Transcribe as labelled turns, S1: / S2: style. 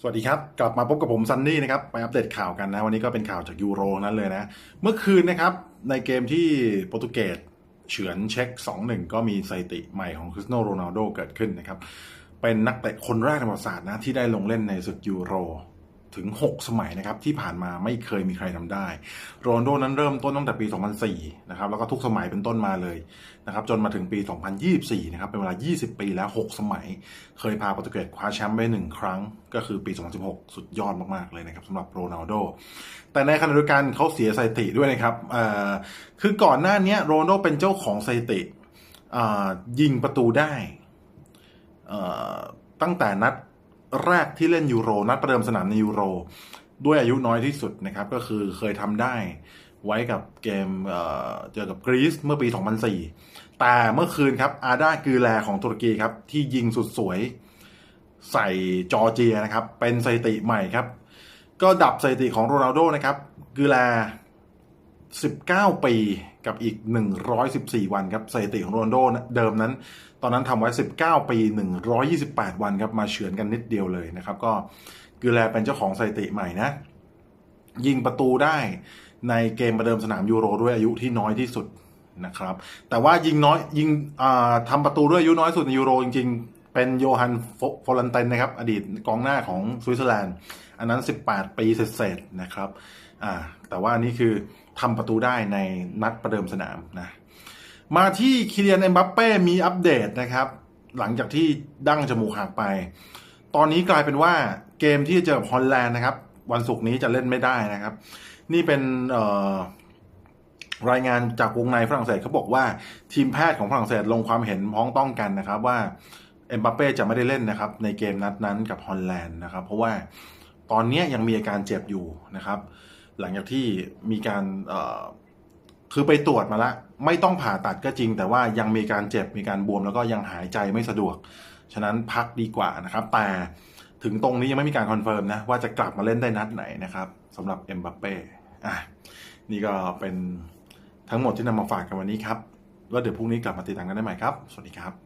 S1: สวัสดีครับ กลับมาพบกับผมซันนี่นะครับไปอัปเดตข่าวกันนะ วันนี้ก็เป็นข่าวจากยูโรนั้นเลยนะ เมื่อคืนนะครับ ในเกมที่โปรตุเกสเฉือนเช็ค 2-1 ก็มีสถิติใหม่ของคริสโนโรนัลโดเกิดขึ้นนะครับ เป็นนักเตะคนแรกในประวัติศาสตร์นะ ที่ได้ลงเล่นในศึกยูโร ถึง 6 สมัยนะครับที่ผ่านมาไม่เคยมีใครทำได้ โรนลโดนั้นเริ่มต้นตั้งแต่ปี 2004 นะครับแล้วก็ทุกสมัยเป็นต้นมาเลยนะครับจนมาถึงปี 2024 นะครับเป็นเวลา 20 ปีแล้ว 6 สมัย เคยพาโปรตุเกสคว้าแชมป์ไปหนึ่งครั้ง ก็คือปี 2016 สุดยอดมากๆเลยนะครับสำหรับโรนัลโด แต่ในขณะเดียวกันเขาเสียสถิติด้วยนะครับคือก่อนหน้านี้โรนัลโดเป็นเจ้าของสถิติยิงประตูได้ตั้งแต่นัด แรกที่เล่นยูโร นัดประเดิมสนามในยูโร ด้วยอายุน้อยที่สุดนะครับ ก็คือเคยทำได้ไว้กับเกมเเจอกับกรีซเมื่อปี 2004 แต่เมื่อคืนครับอาดากือแลของตุรกีครับ ที่ยิงสุดสวย ใส่จอร์เจียนะครับ เป็นสถิติใหม่ครับ ก็ดับสถิติของโรนัลโดนะครับกือแล 19 ปีกับอีก 114 วันครับสถิติของโรนัลโดเดิมนั้น ตอนนั้นทำไว้ 19 ปี 128 วันครับมาเฉือนกันนิดเดียวเลยนะครับ ก็กือแลเป็นเจ้าของสถิติใหม่นะ ยิงประตูได้ในเกมประเดิมสนามยูโรด้วยอายุที่น้อยที่สุดนะครับ แต่ว่ายิงน้อยยิงทำประตูด้วยอายุน้อยสุดในยูโรจริง เป็นโยฮันโฟลันเตนนะครับ อดีตกองหน้าของสวิตเซอร์แลนด์ อันนั้น 18 ปีเศษนะครับอ่าแต่ว่านี่คือทำประตูได้ในนัดประเดิมสนามนะมาที่คิเลียนเอ็มบัปเป้มีอัปเดตนะครับ หลังจากที่ดั้งจมูกหักไป ตอนนี้กลายเป็นว่าเกมที่จะเจอกับฮอลแลนด์นะครับ วันศุกร์นี้จะเล่นไม่ได้นะครับ นี่เป็นรายงานจากวงในฝรั่งเศสเขาบอกว่าทีมแพทย์ของฝรั่งเศสลงความเห็นพ้องต้องกันนะครับว่า เอ็มบัปเป้จะไม่ได้เล่นนะครับ ในเกมนัดนั้นกับฮอลแลนด์นะครับ เพราะว่าตอนนี้ยังมีอาการเจ็บอยู่นะครับ หลังจากที่มีการคือไปตรวจมาแล้วไม่ต้องผ่าตัดก็จริง แต่ว่ายังมีการเจ็บมีการบวม แล้วก็ยังหายใจไม่สะดวก ฉะนั้นพักดีกว่านะครับ แต่ถึงตรงนี้ยังไม่มีการคอนเฟิร์มนะว่าจะกลับมาเล่นได้นัดไหนนะครับสำหรับเอ็มบัปเป้อะนี่ก็เป็นทั้งหมดที่นำมาฝากกันวันนี้ครับแล้วเดี๋ยวพรุ่งนี้กลับมาติดตามกันได้ใหม่ครับ สวัสดีครับ